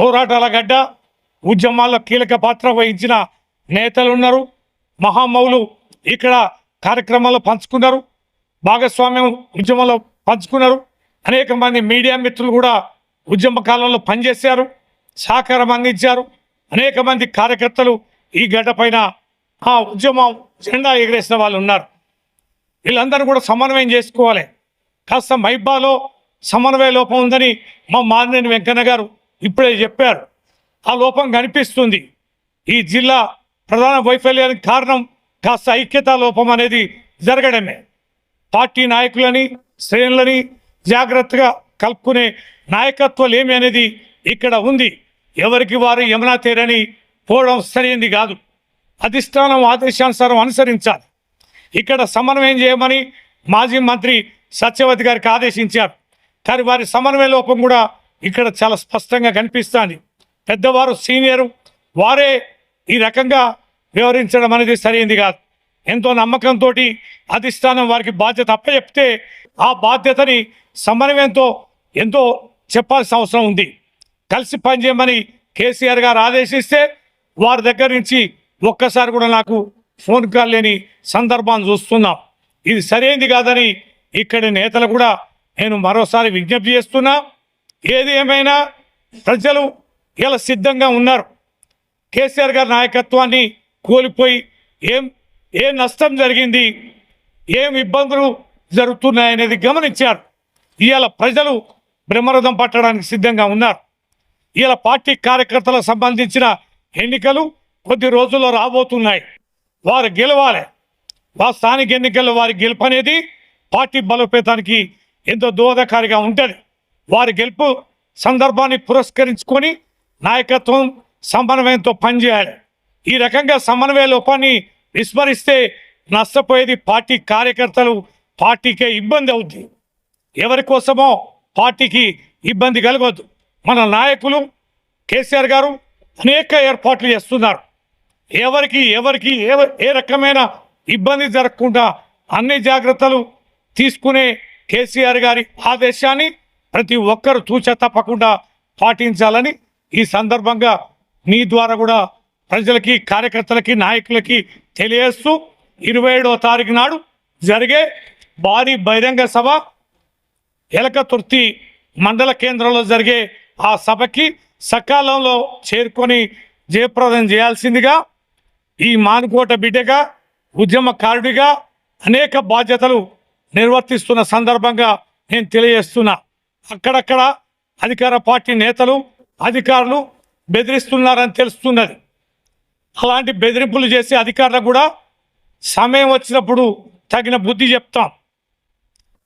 పోరాటాల గడ్డ ఉద్యమాల్లో కీలక పాత్ర వహించిన నేతలు ఉన్నారు. మహామౌలు ఇక్కడ కార్యక్రమాల్లో పంచుకున్నారు. భాగస్వామ్యం ఉద్యమంలో పంచుకున్నారు. అనేక మంది మీడియా మిత్రులు కూడా ఉద్యమ కాలంలో పనిచేశారు సహకారం అందించారు. అనేక మంది కార్యకర్తలు ఈ గడ్డ పైన ఆ ఉద్యమం జెండా ఎగరేసిన వాళ్ళు ఉన్నారు. వీళ్ళందరూ కూడా సమన్వయం చేసుకోవాలి. కాస్త మైబాలో సమన్వయ లోపం ఉందని మా మారినేని వెంకన్న గారు ఇప్పుడే చెప్పారు. ఆ లోపం కనిపిస్తుంది. ఈ జిల్లా ప్రధాన వైఫల్యానికి కారణం కాస్త ఐక్యతా లోపం అనేది జరగడమే. పార్టీ నాయకులని శ్రేణులని జాగ్రత్తగా కలుపుకునే నాయకత్వాలు ఏమి అనేది ఇక్కడ ఉంది. ఎవరికి వారు యమునా తీరని పోవడం సరైనది కాదు. అధిష్టానం ఆదేశానుసారం అనుసరించాలి. ఇక్కడ సమన్వయం చేయమని మాజీ మంత్రి సత్యవతి గారికి ఆదేశించారు. కానీ వారి సమన్వయ లోపం కూడా ఇక్కడ చాలా స్పష్టంగా కనిపిస్తుంది. పెద్దవారు సీనియరు వారే ఈ రకంగా వివరించడం అనేది సరైంది కాదు. ఎంతో నమ్మకంతో అధిష్టానం వారికి బాధ్యత అప్పచెప్తే ఆ బాధ్యతని సమన్వయంతో ఎంతో చెప్పాల్సిన అవసరం ఉంది. కలిసి పనిచేయమని కేసీఆర్ గారు ఆదేశిస్తే వారి దగ్గర నుంచి ఒక్కసారి కూడా నాకు ఫోన్ కాల్ లేని సందర్భాన్ని చూస్తున్నాం. ఇది సరైంది కాదని ఇక్కడి నేతలు కూడా నేను మరోసారి విజ్ఞప్తి చేస్తున్నా. ఏది ఏమైనా ప్రజలు ఇలా సిద్ధంగా ఉన్నారు. కేసీఆర్ గారి నాయకత్వాన్ని కోల్పోయి ఏం ఏ నష్టం జరిగింది ఏం ఇబ్బందులు జరుగుతున్నాయనేది గమనించారు. ఇవాళ ప్రజలు బ్రహ్మరథం పట్టడానికి సిద్ధంగా ఉన్నారు. ఇవాళ పార్టీ కార్యకర్తలకు సంబంధించిన ఎన్నికలు కొద్ది రోజుల్లో రాబోతున్నాయి. వారు గెలవాలి. వారి స్థానిక ఎన్నికల్లో వారి గెలుపు అనేది పార్టీ బలోపేతానికి ఎంతో దోహదకారిగా ఉంటుంది. వారి గెలుపు సందర్భాన్ని పురస్కరించుకొని నాయకత్వం సమన్వయంతో పనిచేయాలి. ఈ రకంగా సమన్వయ లోపాన్ని విస్మరిస్తే నష్టపోయేది పార్టీ కార్యకర్తలు పార్టీకే ఇబ్బంది అవుద్ది. ఎవరి కోసమో పార్టీకి ఇబ్బంది కలగవద్దు మన నాయకులు కేసీఆర్ గారు అనేక ఏర్పాట్లు చేస్తున్నారు. ఎవరికి ఎవరికి ఏ ఏ రకమైన ఇబ్బంది జరగకుండా అన్ని జాగ్రత్తలు తీసుకునే కేసీఆర్ గారి ఆదేశాన్ని ప్రతి ఒక్కరు తూచ తప్పకుండా పాటించాలని ఈ సందర్భంగా మీ ద్వారా కూడా ప్రజలకి కార్యకర్తలకి నాయకులకి తెలియజేస్తూ ఇరవై ఏడవ తారీఖు నాడు జరిగే భారీ బహిరంగ సభ ఎలకతుర్తి మండల కేంద్రంలో జరిగే ఆ సభకి సకాలంలో చేరుకొని జయప్రదం చేయాల్సిందిగా ఈ మానుకోట బిడ్డగా ఉద్యమకారుడిగా అనేక బాధ్యతలు నిర్వర్తిస్తున్న సందర్భంగా నేను తెలియజేస్తున్నా. అక్కడక్కడ అధికార పార్టీ నేతలు అధికారులు బెదిరిస్తున్నారని తెలుస్తున్నది. అలాంటి బెదిరింపులు చేసే అధికారులకు కూడా సమయం వచ్చినప్పుడు తగిన బుద్ధి చెప్తాం.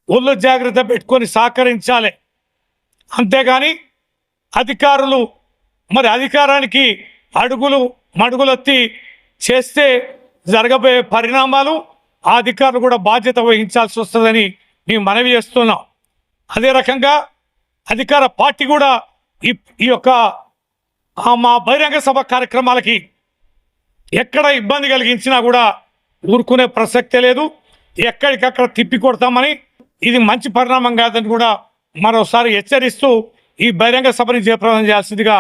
ఒళ్ళు జాగ్రత్త పెట్టుకొని సహకరించాలి. అంతేగాని అధికారులు మరి అధికారానికి అడుగులు మడుగులెత్తి చేస్తే జరగబోయే పరిణామాలు ఆ అధికారులు కూడా బాధ్యత వహించాల్సి వస్తుందని మేము మనవి చేస్తున్నాం. అదే రకంగా అధికార పార్టీ కూడా ఈ ఈ యొక్క మా బహిరంగ సభ కార్యక్రమాలకి ఎక్కడ ఇబ్బంది కలిగించినా కూడా ఊరుకునే ప్రసక్తే లేదు. ఎక్కడికక్కడ తిప్పి కొడతామని ఇది మంచి పరిణామం కాదని కూడా మరోసారి హెచ్చరిస్తూ ఈ బహిరంగ సభని జయప్రదం చేయాల్సిందిగా